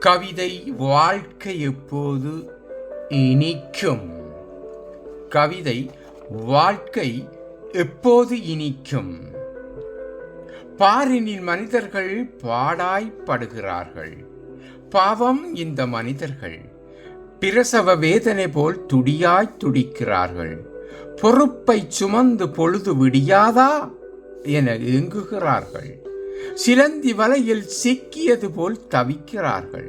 கவிதை வாழ்க்கை எப்போது இனிக்கும்? கவிதை வாழ்க்கை எப்போது இனிக்கும்? பாரினில் மனிதர்கள் பாடாய்ப்படுகிறார்கள். பாவம் இந்த மனிதர்கள். பிரசவ வேதனை போல் துடியாய் துடிக்கிறார்கள். பொறுப்பை சுமந்து பொழுது விடியாதா என ஏங்குகிறார்கள். சிலந்தி வலையில் சிக்கியது போல் தவிக்கிறார்கள்.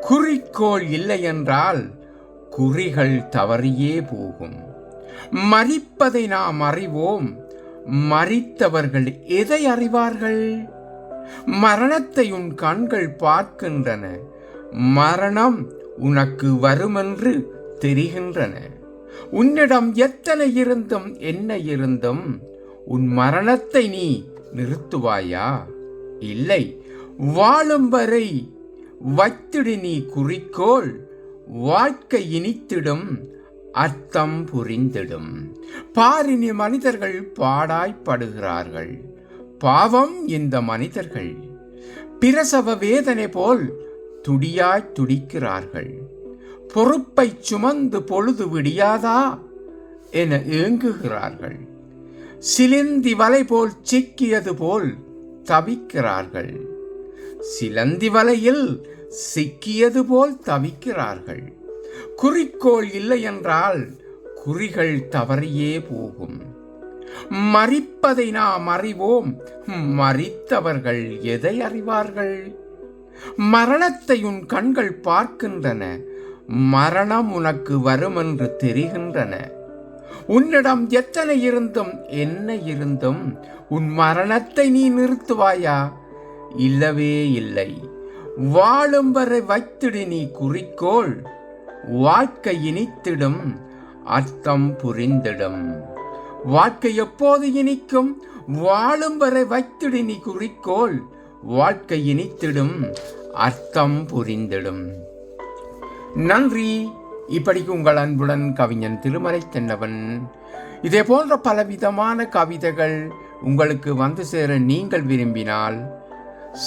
குறிக்கோள் இல்லை என்றால் குறிகள் தவறியே போகும். மறிப்பதை நாம் அறிவோம். மறித்தவர்கள் எதை அறிவார்கள்? மரணத்தை உன் கண்கள் பார்க்கின்றன. மரணம் உனக்கு வருமென்று தெரிகின்றன. உன்னிடம் எத்தனை இருந்தும் என்ன இருந்தும் உன் மரணத்தை நீ நிறுத்துவாயா? இல்லை. வாழும் வரை வைத்திடு நீ குறிக்கோள் வாழ்க்கை இனித்திடும் அர்த்தம் புரிந்திடும். பாரினி மனிதர்கள் பாடாய்ப்படுகிறார்கள் பாவம் இந்த மனிதர்கள். பிரசவ வேதனை போல் துடியாய் துடிக்கிறார்கள். பொறுப்பை சுமந்து பொழுது விடியாதா? என ஏங்குகிறார்கள். சிலந்தி வலை போல் சிக்கியது போல் தவிக்கிறார்கள். சிலந்தி வலையில் சிக்கியது போல் தவிக்கிறார்கள். குறிக்கோள் இல்லை என்றால் குறிகள் தவறியே போகும். மறிப்பதை நாம் அறிவோம். மறித்தவர்கள் எதை அறிவார்கள்? மரணத்தை உன் கண்கள் பார்க்கின்றன. மரணம் உனக்கு வரும் என்று தெரிகின்றன. உன்னிடம் எத்தனை இருந்தும் என்ன இருந்தும் உன் மரணத்தை நீ நிறுத்துவாயா? இல்லவே இல்லை. வாழும் வரை வைத்திடு நீ குறிக்கோள். வாழ்க்கை இனித்திடும் அர்த்தம் புரிந்திடும். வாழ்க்கை எப்போது இனிக்கும்? வாழும் வரை வைத்திடு நீ குறிக்கோள். வாழ்க்கை இனித்திடும் அர்த்தம் புரிந்திடும். நன்றி. இப்படிக்கு உங்கள் அன்புடன் கவிஞன் திருமலை தென்னவன். இதே போன்ற பலவிதமான கவிதைகள் உங்களுக்கு வந்து சேர நீங்கள் விரும்பினால்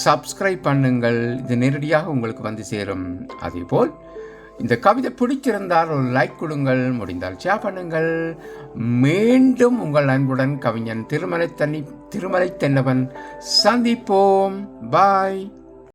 சப்ஸ்கிரைப் பண்ணுங்கள். இது நேரடியாக உங்களுக்கு வந்து சேரும். அதேபோல் இந்த கவிதை பிடிச்சிருந்தால் ஒரு லைக் கொடுங்கள் முடிந்தால் ஷேர் பண்ணுங்கள். மீண்டும் உங்கள் அன்புடன் கவிஞன் திருமலை தண்ணி திருமலை தென்னவன் சந்திப்போம். பாய்